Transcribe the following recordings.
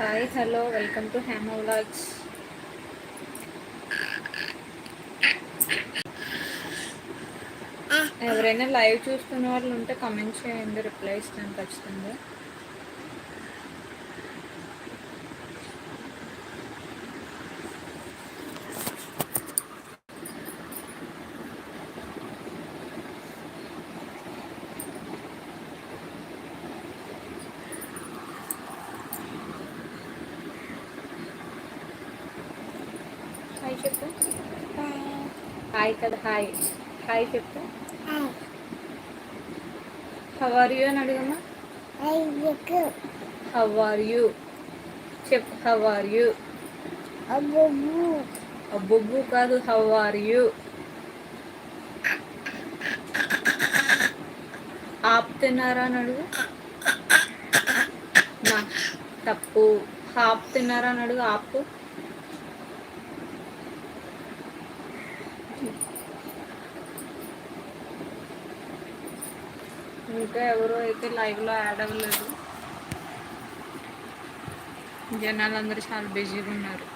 Hi hello welcome to హ్యామ vlogs ఎవరైనా live చూస్తున్న వాళ్ళు ఉంటే కమెంట్ చేయండి రిప్లై ఇస్తాను ఖచ్చితంగా. చెప్పు. హాయ్ కదా హాయ్. హాయ్ చెప్పు. హవ్ ఆర్ యూ అని అడుగమ్మా. హవ్ ఆర్ యూ చెప్పు హవ్ ఆర్ యూ అబ్బుబ్బు. కాదు హవ్ ఆర్ యూ ఆప్ తిన్నారా అని అడుగు. నా తప్పు. హాప్ తిన్నారా అని అడుగు ఆపు. ఇంకా ఎవరు అయితే లైవ్లో యాడ్ అవ్వలేదు. జనాలు అందరూ చాలా బిజీగా ఉన్నారు.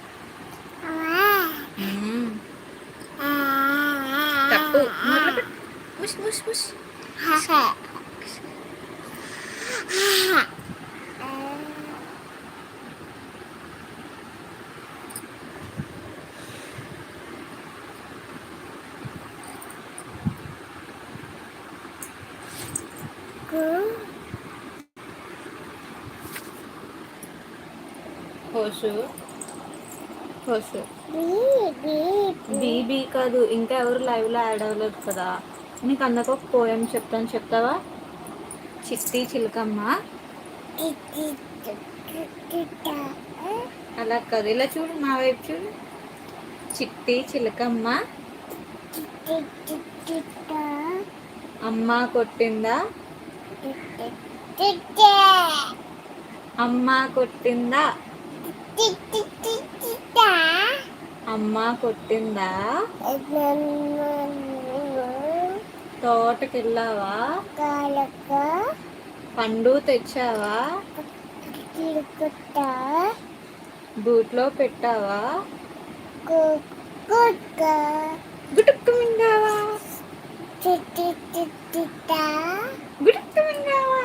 తప్పు. మొదలుపెట్టు. ముష్ ముష్ ముష్ హోషు. హోషు. బీబీ కాదు ఇంకా ఎవరు లైవ్లో యాడ్ అవ్వలేదు కదా. నీకు అందకు ఒక పోయం చెప్తాను చెప్తావా? చిట్టి చిలకమ్మ. అలా కాదు ఇలా చూడు మా వైపు చూడు. చిట్టి చిలకమ్మ. అమ్మ కొట్టిందా? అమ్మ కొట్టిందా? అమ్మ కొట్టిందా తోటకి వెళ్ళావా పండు తెచ్చావా బూట్లో పెట్టావా గుటుక్కు మింగావా గుటుక్కు మింగావా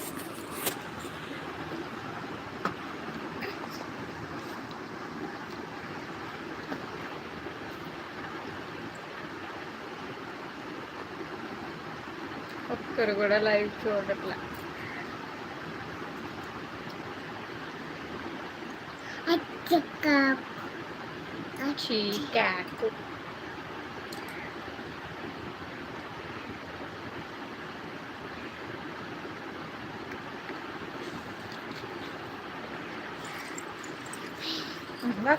ఒక్కరు కూడా లైవ్ చూడట్లా చీకాకు రా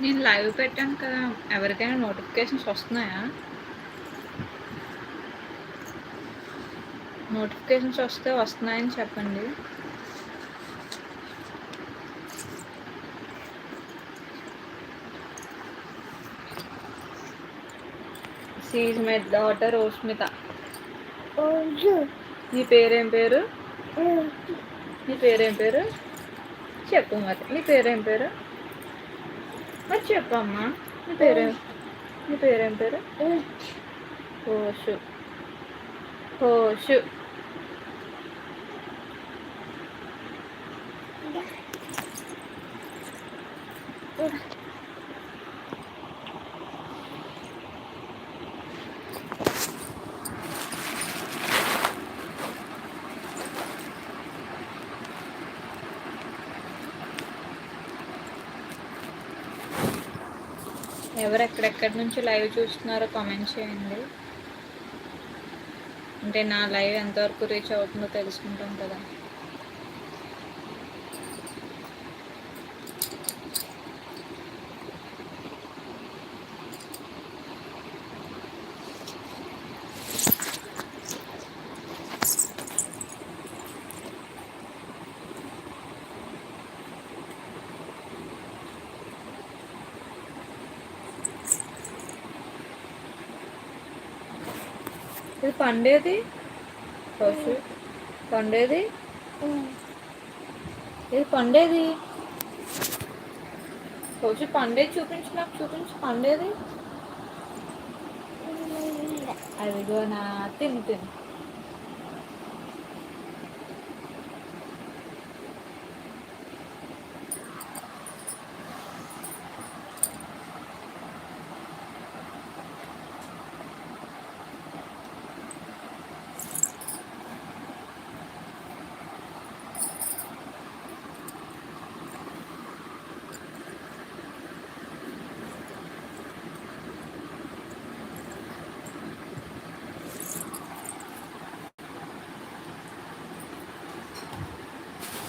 నేను లైవ్ పెట్టాను కదా ఎవరికైనా నోటిఫికేషన్స్ వస్తున్నాయా? నోటిఫికేషన్స్ వస్తే వస్తున్నాయని చెప్పండి. సీజ్ మై డాటర్ రోష్మిత నీ పేరేం పేరు? నీ పేరేం పేరు? చెప్పు మరి నీ పేరేం పేరు? మరి చెప్పమ్మా నీ పేరు నీ పేరేం పేరు హోషు హోషు ఎవరు ఎక్కడెక్కడి నుంచి లైవ్ చూస్తున్నారో కామెంట్ చేయండి. అంటే నా లైవ్ ఎంతవరకు రీచ్ అవుతుందో తెలుసుకుంటాం కదా. ఇది పండేది? పశు పండేది? ఇది పండేది? పశు పండేది చూపించు నాకు చూపించు పండేది? అదిగో నా తిను తిను.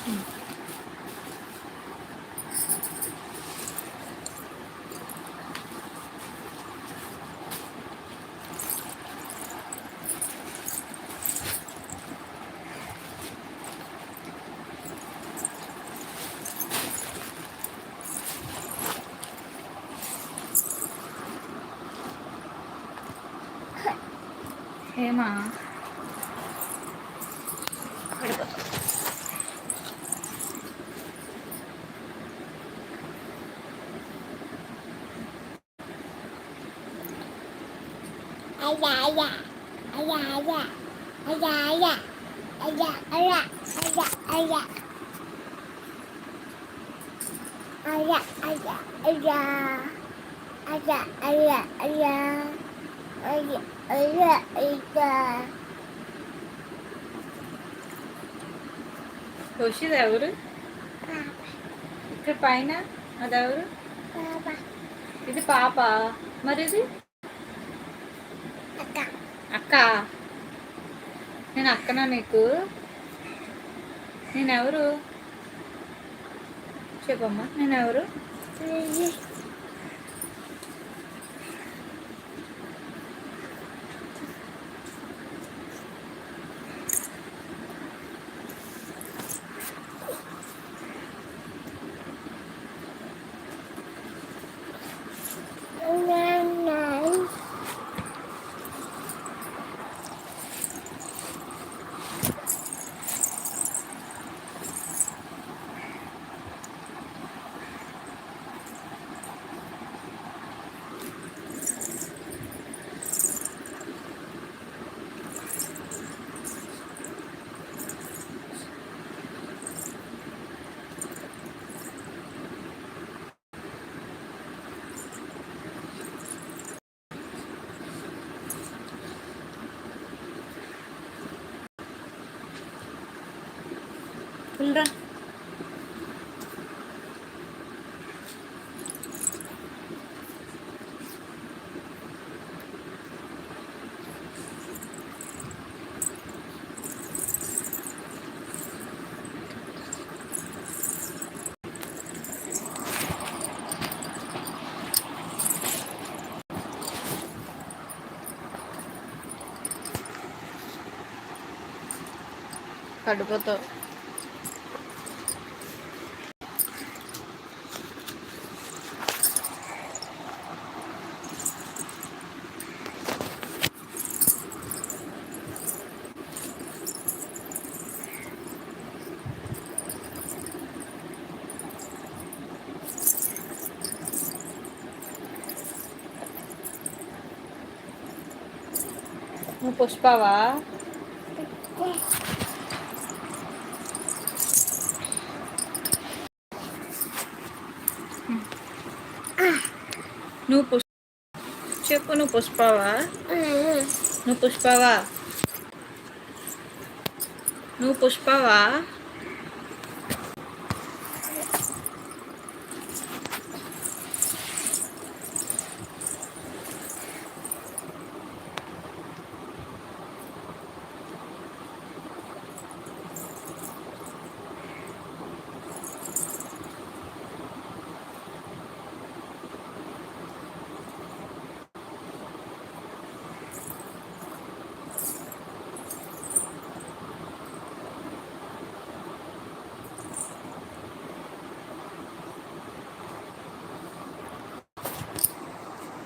嘿。嘿吗 ఖుషిది ఎవరు ఇక్కడ పైన అదెవరు ఇది పాప మరిది అక్క. నేను అక్కనా నీకు? నేనెవరు? చెప్పమ్మా నేనెవరు? ra കടുപ്പത്ത്? నువ్వు పుష్పవా నువ్వు పుష్ చెప్పు నువ్వు పుష్పవా నువ్వు పుష్పవా నువ్వు పుష్పవా